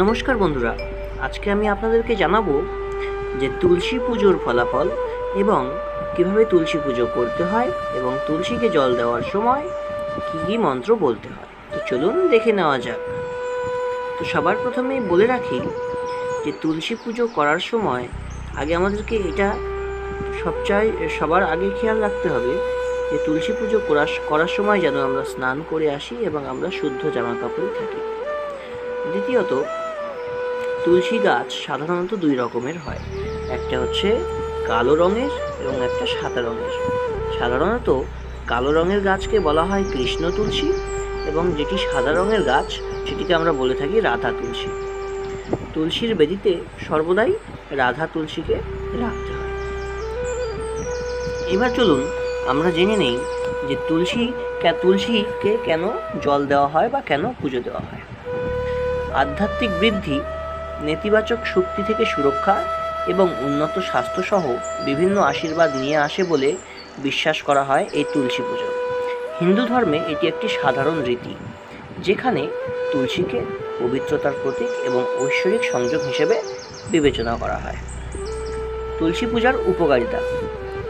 নমস্কার বন্ধুরা, আজকে আমি আপনাদেরকে জানাব যে তুলসী পুজোর ফলাফল এবং কীভাবে তুলসী পুজো করতে হয় এবং তুলসীকে জল দেওয়ার সময় কী কী মন্ত্র বলতে হয়। তো চলুন দেখে নেওয়া যাক। তো সবার প্রথমেই বলে রাখি যে তুলসী পুজো করার সময় আগে আমাদেরকে এটা সবচাই, সবার আগে খেয়াল রাখতে হবে যে তুলসী পুজো করার করার সময় যেন আমরা স্নান করে আসি এবং আমরা শুদ্ধ জামা কাপড়ে থাকি। দ্বিতীয়ত তুলসী গাছ সাধারণত দুই রকমের হয়। একটা হচ্ছে কালো রঙের এবং একটা সাদা রঙের। সাধারণত কালো রঙের গাছকে বলা হয় কৃষ্ণ তুলসী এবং যেটি সাদা রঙের গাছ, সেটিকে আমরা বলে থাকি রাধা তুলসী। তুলসীর বেদিতে সর্বদাই রাধা তুলসীকে রাখতে হয়। এবার চলুন আমরা জেনে নেই যে তুলসী তুলসীকে কেন জল দেওয়া হয় বা কেন পুজো দেওয়া হয়। আধ্যাত্মিক বৃদ্ধি নেতিবাচক শক্তি থেকে সুরক্ষা এবং উন্নত স্বাস্থ্যসহ বিভিন্ন আশীর্বাদ নিয়ে আসে বলে বিশ্বাস করা হয় এই তুলসী পুজো। হিন্দু ধর্মে এটি একটি সাধারণ রীতি, যেখানে তুলসীকে পবিত্রতার প্রতীক এবং ঐশ্বরিক সংযোগ হিসেবে বিবেচনা করা হয়। তুলসী পূজার উপকারিতা,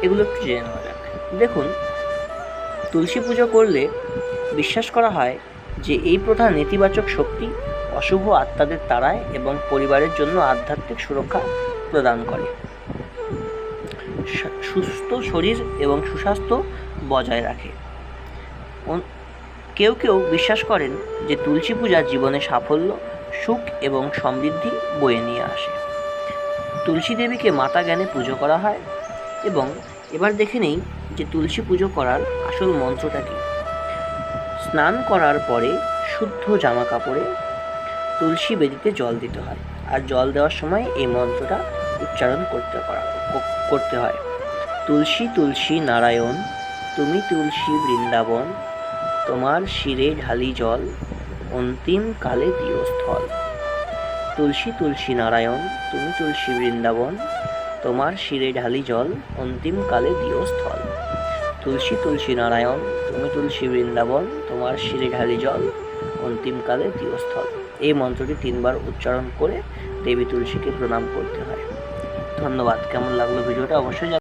এগুলো একটু জেনে নেওয়া যাক। দেখুন, তুলসী পুজো করলে বিশ্বাস করা হয় যে এই প্রথা নেতিবাচক শক্তি, অশুভ আত্মাদের তাড়ায় এবং পরিবারের জন্য আধ্যাত্মিক সুরক্ষা প্রদান করে। সুস্থ শরীর এবং সুস্বাস্থ্য বজায় রাখে। কেউ কেউ বিশ্বাস করেন যে তুলসী পূজা জীবনে সাফল্য, সুখ এবং সমৃদ্ধি বয়ে নিয়ে আসে। তুলসী দেবীকে মাতা জ্ঞানে পুজো করা হয় এবং এবার দেখে নেই যে তুলসী পুজো করার আসল মন্ত্রটা কী। স্নান করার পরে শুদ্ধ জামা কাপড়ে তুলসী বেদিতে জল দিতে হয়। আর জল দেওয়ার সময় এই মন্ত্রটা উচ্চারণ করতে করা করতে হয়। তুলসী তুলসী নারায়ণ, তুমি তুলসী বৃন্দাবন, তোমার শিরে ঢালি জল, অন্তিম কালে দিও স্থল। তুলসী তুলসী নারায়ণ, তুমি তুলসী বৃন্দাবন, তোমার শিরে ঢালি জল, অন্তিম কালে দিও স্থল। তুলসী তুলসী নারায়ণ, তুমি তুলসী বৃন্দাবন, তোমার শিরে ঢালি জল অন্তিমকালে দিয়স্থল এই মন্ত্রটি তিনবার উচ্চারণ করে দেবী তুলসীকে প্রণাম করতে হয়। ধন্যবাদ। কেমন লাগল ভিডিওটা? অবশ্যই।